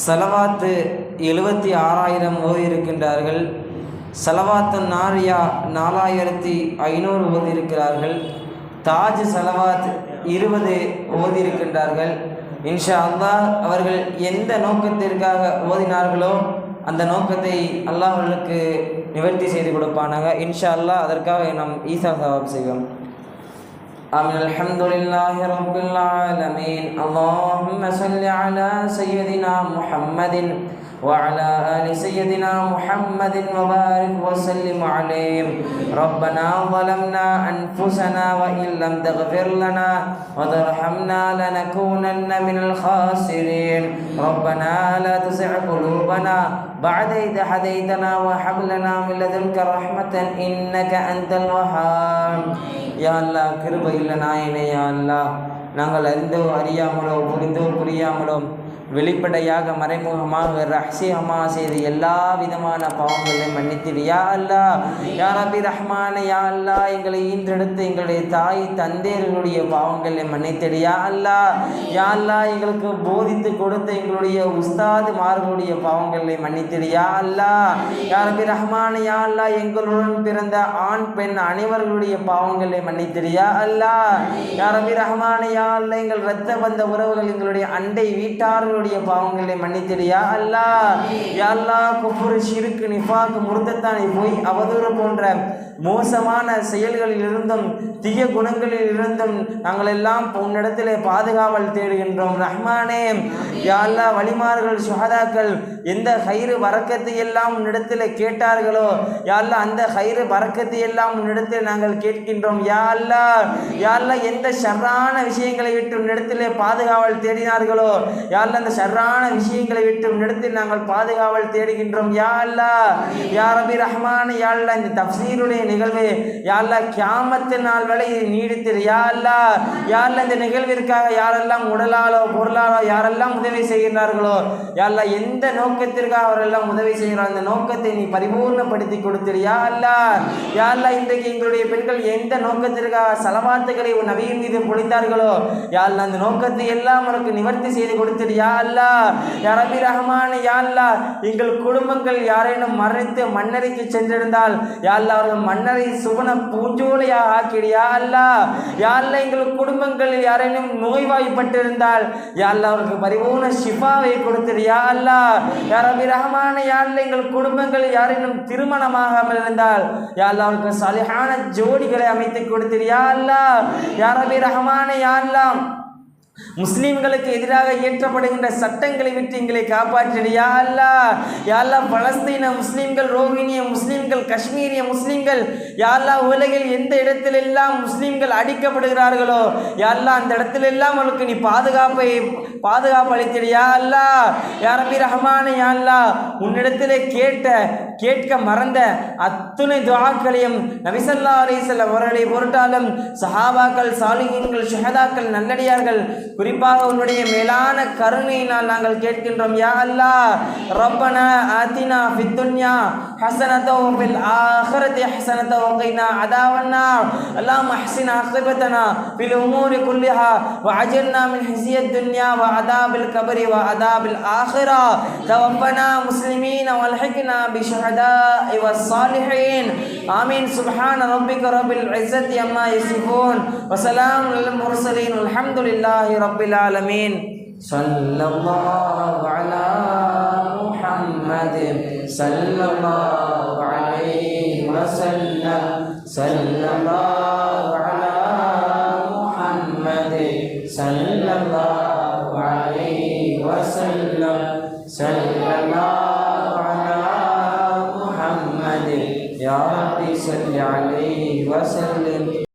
செலவாத்து எழுபத்தி ஆறாயிரம் ஓதியிருக்கின்றார்கள். செலவாத்து நாரியா நாலாயிரத்தி ஐநூறு ஓதியிருக்கிறார்கள். தாஜ் சலவாத் இருபது ஓதியிருக்கின்றார்கள். இன்ஷா அல்லாஹ் அவர்கள் எந்த நோக்கத்திற்காக ஓதினார்களோ அந்த நோக்கத்தை அல்லாஹர்களுக்கு நிவர்த்தி செய்து கொடுப்பானாங்க இன்ஷா அல்லாஹ் அதற்காக நாம் ஈசா சவாப் செய்வோம். آمين الحمد لله رب العالمين. اللهم صل على سيدنا محمد وعلى آل سيدنا محمد وبارك وسلم عليه ربنا ظلمنا أنفسنا وإن لم تغفر لنا وترحمنا لنكونن من الخاسرين. ربنا لا تزغ قلوبنا بعد إذ هديتنا وهب لنا من لدنك رحمة إنك أنت الوهاب. யா அல்லா கிருப இல்லை நாயனே யா அல்லா நாங்கள் அறிந்தோ அறியாமலோ புரிந்தோ புரியாமலோ வெளிப்படையாக மறைமுகமாக ரகசியமாக செய்த எல்லா விதமான பாவங்களையும் மன்னித்திடு யா அல்லா யா ரபி ரஹ்மான யா அல்லா எங்களை ஈன்றெடுத்து எங்களுடைய தாய் தந்தையர்களுடைய பாவங்களை மன்னித்திடு யா அல்லா யா அல்லா எங்களுக்கு போதித்து கொடுத்த எங்களுடைய உஸ்தாதுமார்களுடைய பாவங்களை மன்னித்திடு யா அல்லா யா ரபி ரஹ்மான யா அல்லா எங்களுடன் பிறந்த ஆண் பெண் அனைவர்களுடைய பாவங்களை மன்னித்திடு யா அல்லா யா ரபி ரஹ்மான யா அல்லா எங்கள் இரத்த வந்த உறவுகள் எங்களுடைய அண்டை வீட்டார்களுடைய பாவங்களை மன்னித்திடு. யா அல்லா யா அல்லா ஷிருக்கு நிஃபாக்கு முருந்தத்தானை போய் அவதூறு போன்ற மோசமான செயல்களில் இருந்தும் தீய குணங்களில் இருந்தும் நாங்கள் எல்லாம் உன்னிடத்திலே பாதுகாவல் தேடுகின்றோம். ரஹ்மானே யாழ்லா வழிமார்கள் சுஹதாக்கள் எந்த கயிறு வரக்கத்தை எல்லாம் உன்னிடத்தில் கேட்டார்களோ யாழ்லா அந்த கயிறு வரக்கத்தை எல்லாம் உன்னிடத்தில் நாங்கள் கேட்கின்றோம். யா அல்லா யா எந்த ஷர்ரான விஷயங்களை விட்டு உன்னிடத்திலே பாதுகாவல் தேடினார்களோ யா அந்த ஷர்ரான விஷயங்களை விட்டு உன்னிடத்தில் நாங்கள் பாதுகாவல் தேடுகின்றோம். யா அல்லா யா ரபி ரஹ்மான் யா அல்லா இந்த தப்சீருடைய நிகழ்வு யா அல்லா கியாமத்து நாள் வரை இது நீடித்திரு யா அல்லா யா அல்லா இந்த நிகழ்விற்காக யாரெல்லாம் உடலாலோ பொருளாலோ யாரெல்லாம் உதவி செய்கிறார்களோ யா அல்லா எந்த நோக்கத்திற்காக அவரெல்லாம் உதவி செய்கிறார் அந்த நோக்கத்தை நீ பரிபூர்ணப்படுத்தி கொடுத்திரு. யா அல்லா யா அல்லா இன்றைக்கு எங்களுடைய பெண்கள் எந்த நோக்கத்திற்காக சலவாத்துக்களை உன் நபியின் மீது பொழிந்தார்களோ யா அல்லா அந்த நோக்கத்தை எல்லாம் உனக்கு நிவர்த்தி செய்து கொடுத்திரு. யா அல்லா. யா ரபி ரஹ்மான் யாழ்லா எங்கள் குடும்பங்கள் யாரேனும் மரணித்து மன்னரைக்கு சென்றிருந்தால் யாழ்லா அவர்கள் மன்னரை சுவன பூஞ்சோலையாக ஆக்கிடியா அல்லா. யா எங்கள் குடும்பங்களில் யாரேனும் நோய்வாய்ப்பட்டிருந்தால் யா அல்லா பரிபூர்ண ஷிஃபாவை கொடுத்திடியா அல்லா. ரபி ரஹ்மான் எங்கள் குடும்பங்களில் யாரேனும் திருமணமாகாமல் இருந்தால் யா அல்லா சலிஹான ஜோடிகளை அமைத்து கொடுத்திடியா அல்லா. யா ரபி ரஹ்மான் முஸ்லீம்களுக்கு எதிராக இயற்றப்படுகின்ற சட்டங்களை விட்டு எங்களை காப்பாற்றிடு. யா அல்லா யா பலஸ்தீன முஸ்லீம்கள் ரோஹிணிய முஸ்லீம்கள் காஷ்மீரிய முஸ்லீம்கள் யா உலகில் எந்த இடத்திலெல்லாம் முஸ்லீம்கள் அடிக்கப்படுகிறார்களோ யா அந்த இடத்திலெல்லாம் அவளுக்கு நீ பாதுகாப்பை பாதுகாப்பு அளித்திடு. யா அல்லா யா ரபி யா உன்னிடத்திலே கேட்ட கேட்க மறந்த அத்துணை துவாக்களையும் நபிசல்லா செல்ல அவர்களை பொருட்டாலும் சஹாபாக்கள் சாலிகீன்கள் ஷஹதாக்கள் நல்லடியார்கள் குறிப்பாக உன்னுடைய மேலான கருணையினால் நாங்கள் கேட்கின்றோம் யா அல்லா ரப்பனா ஆத்தினா ஃபித் துன்யா ஹஸனத்தோ ஃபில் ஆஹிரத்தி ஹஸனத்தோ வகைனா அதாவன்னா அல்லாஹ் அஹ்சின் ஆகிபத்தனா ஃபில் உமூரி குல்லிஹா وعجلنا من خزي الدنيا وعذاب القبر وعذاب الآخرة توفنا مسلمين والحقنا بالشهداء والصالحين آمين سبحان ربك رب العزة عما يصفون وسلام على المرسلين والحمد لله رب العالمين. صلى الله على محمد صلى الله عليه وسلم. صلى الله على محمد. صلى الله عليه وسلم صلى الله على محمد. يا رب صل عليه وسلم.